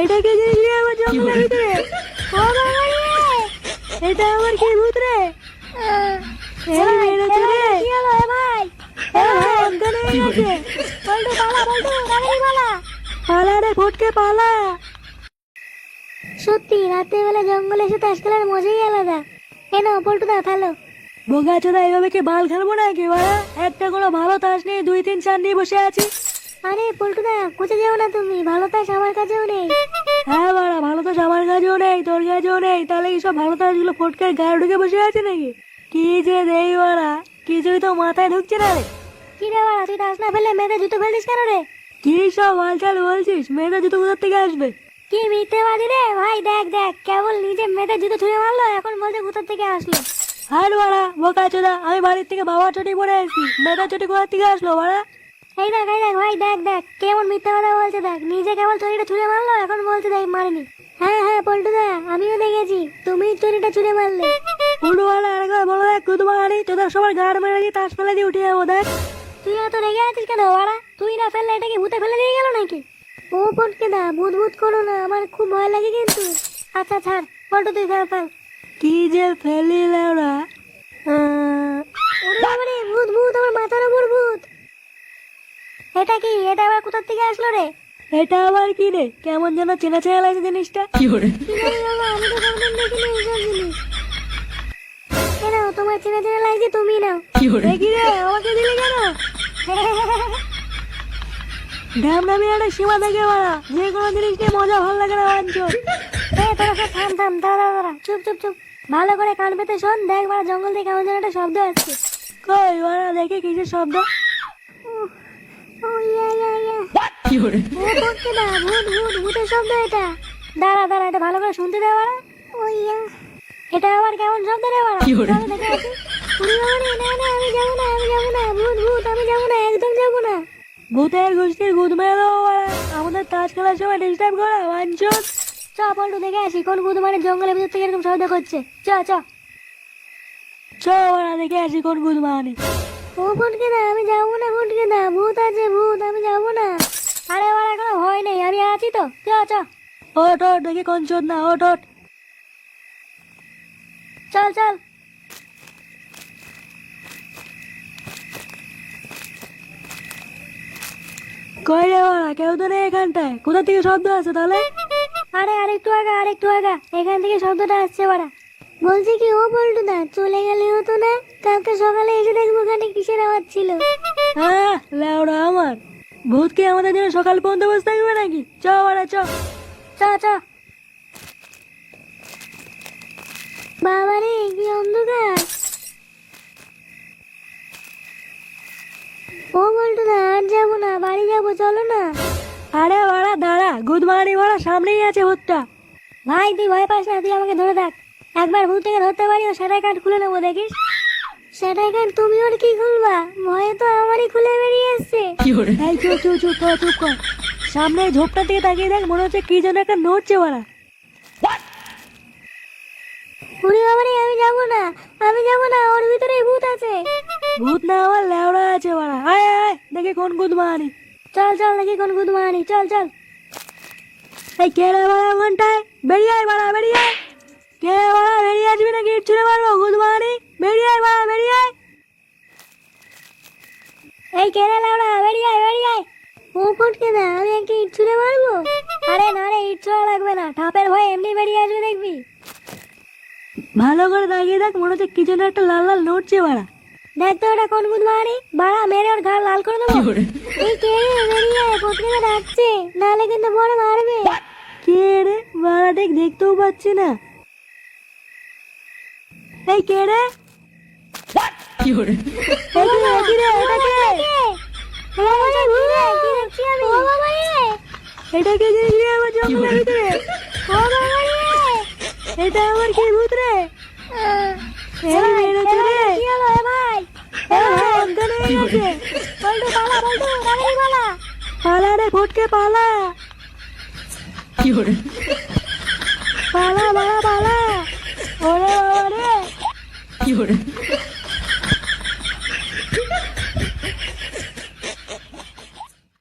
এটা কি জিনিস আমার জঙ্গলের ভিতরে ও বাবা এটা আমার কি ভূত রে? এই মেরেছে রে কি হলো ভাই? হয়ে সত্যি রাতের বেলা জঙ্গলে এসে তাস খেলার মজাই আলাদা। কেন পল্টু দা ফেলো। বোগা চোদা এভাবে কি বাল খেলব না কি বাড়া? একটা কোনো ভালো তাস নিয়ে দুই তিন চার নিয়ে বসে আছি। আরে পল্টুদা কোচে যাও না তুমি? ভালো তাস আমার কাছেও নেই। হ্যাঁ বাড়া ভালো তাস আমার কাছেও নেই তোর কাছেও নেই। তাহলে কি সব ভালো তাসগুলো ফটকে গায়ে ঢুকে বসে আছে নাকি? কি যে দেই বাড়া কিছুই তো মাথায় ঢুকছে না রে। কি রে বাড়া তুই তাস না ফেলে মেয়েদের জুতো ফেলিস কেন রে? কি সব হালচাল বলছিস? মেয়েদের জুতো কোথার থেকে আসবে? কি মিথ্যে মিথ্যেবাদী রে? ভাই দেখ দেখ কেবল নিজে মেয়েদের জুতো ছুঁড়ে মারলো এখন বলছে কোথার থেকে আসলো। আর বাড়া বোকা চোদা আমি বাড়ির থেকে বাবা চটি পরে আসছি মেয়েদের চটি কোথার থেকে আসলো বাড়া? এই দেখ এই দেখ ভাই দেখ দেখ কেমন মিথ্যা কথা বলছে দেখ। নিজে কেবল চুরিটা ছুঁড়ে মারলো এখন বলছে দেখ মারেনি। হ্যাঁ হ্যাঁ পল্টু দা আমিও দেখেছি তুমি চুরিটা ছুঁড়ে মারলে। উড়ুয়ালা আরেকবার বলো দেখ কুতু মারানি তোদের সবার গাড় মেরে দিয়ে তাস ফেলে দিয়ে উঠে যাব দেখ। তুই এত রেগে আছিস কেন বাড়া? তুই না ফেললে এটা কি ভূতে ফেলে দিয়ে গেল নাকি? ও পটকে দা ভূত ভূত করো না আমার খুব ভয় লাগে কিন্তু। আচ্ছা ছাড় পল্টু তুই ফেল ফেল। কি যে ফেলি ওরা ওরে বাবারে ভূত ভূত আমার মাথার উপর ভূত এটা কি এটা আবার কোথা থেকে আসলো রে? এটা আবার কি রে? কেমন যেন চেনা চেনা লাগছে জিনিসটা। কি বাবা আমি তো কোনদিন দেখিনি এইসব জিনিস। এ তোমার চেনা চেনা লাগছে তুমি নাও। দেখি রে আমাকে দিলে কেন? ঢ্যাম নামি একটা সীমা দেখে মারা। যে কোনো জিনিস নিয়ে মজা ভালো লাগে না বাঞ্চল এ তোরা সব থাম থাম দাঁড়া দাঁড়া চুপ চুপ চুপ। ভালো করে কান পেতে শোন দেখ মারা জঙ্গল থেকে কেমন যেন একটা শব্দ আসছে। কই মারা দেখে কিসের শব্দ? ইয়া ইয়া ইয়া ভূত ভূত ভূতের শব্দ এটা। দাঁড়া দাঁড়া এটা ভালো করে শুনতে দে মারা এটা আবার কেমন শব্দ রে মারা চলো দেখে আসি উড়ি বাবা রে, না না আমি যাব না আমি যাব না। ভূত ভূত আমি যাব না একদম যাব না। ভূতের গোষ্ঠীর ভূত আমাদের তাজ খেলার সময় ডিস্টার্ব করা বাঞ্চল চ পল্টু দেখে আসি কোন ভূত মানে জঙ্গলের ভিতর থেকে এরকম শব্দ করছে। চ চ। চ মারা দেখে আসি কোন ভূত মানে। ও ফটকে না আমি যাব না ফটকে না ভূত আছে। চ চ ওট ওট দেখি কোন না ওট ওট চল চল। কই রে বাড়া কেউ তো নেই এখানটায়। কোথা থেকে শব্দ আছে তাহলে? আরে আরেকটু আগা আরেকটু আগা। এখান থেকে শব্দটা আসছে বাড়া। বলছি কি ও বলটু না চলে গেলে হতো না? কালকে সকালে এসে দেখব ওখানে কিসের আওয়াজ ছিল। হ্যাঁ লেওড়া আমার। ভূত কি আমাদের জন্য সকাল পর্যন্ত বসে থাকবে নাকি? চ বাড়া চ। চ চ। বাবারে কি অন্ধকার। ও বলটু না আর যাব না বাড়ি যাব চলো না। আরে বাড়া দাঁড়া গুদমানি বাড়া সামনেই আছে ভূতটা। ভাই তুই ভয় পাস না তুই আমাকে ধরে থাক। একবার ভূত থেকে ধরতে পারি ও সেটাই কার্ড খুলে নেব দেখিস? সেটাই কার্ড তুমি ওর কি খুলবা? ভয়ে তো আমারই খুলে বেরিয়ে এসছে এই চুপ চুপ চুপ কর চুপ কর। সামনে ঝোপটা থেকে তাকিয়ে দেখ মনে হচ্ছে কি যেন একটা নড়ছে বাড়া উড়ি বাবারে আমি যাব না আমি যাব না ওর ভিতরে ভূত আছে। ভূত না আমার লেওড়া আছে বাড়া আয় আয়, দেখি কোন গুদ মারানি চল চল দেখি কোন গুদ মারানি চল চল। এই কে রে বাড়া ঘন্টায় বেরিয়ে আয় বাড়া বেরিয়ে আয়। কে বাড়া বেরিয়ে আসবি না গিট ছুঁড়ে মারবো গুদ মারানি বেরিয়ে আয় বাড়া বেরিয়ে আয় এই কে রে বেরিয়ে আয় বেরিয়ে আয়। ও ফটকে না আমি একটা ইট ছুঁড়ে মারবো? আরে না রে ইট ছোড়া লাগবে না ঠাপের ভয় এমনি বেরিয়ে আসবে দেখবি। ভালো করে তাকিয়ে দেখ মনে হচ্ছে কি যেন একটা লাল লাল নড়ছে বাড়া। দেখ তো ওটা কোন বুধ বাড়ি বাড়া মেরে ওর ঘাড় লাল করে দেবো? এই কে রে বেরিয়ে আয় পত্রিকা ডাকছে। নাহলে কিন্তু বড় মারবে। কে রে? বাড়া দেখ দেখতেও পাচ্ছি না। এই কে রে? কে, এই কি রে এটা কে? এটা কে জিনিস রে আমার জঙ্গলের ভিতরে? ও বাবা রে। এটা আমার কি ভূত রে এই রে কি হয়ে পালা পালা। পালা পালা। পালা পালা পালা। ওরে রে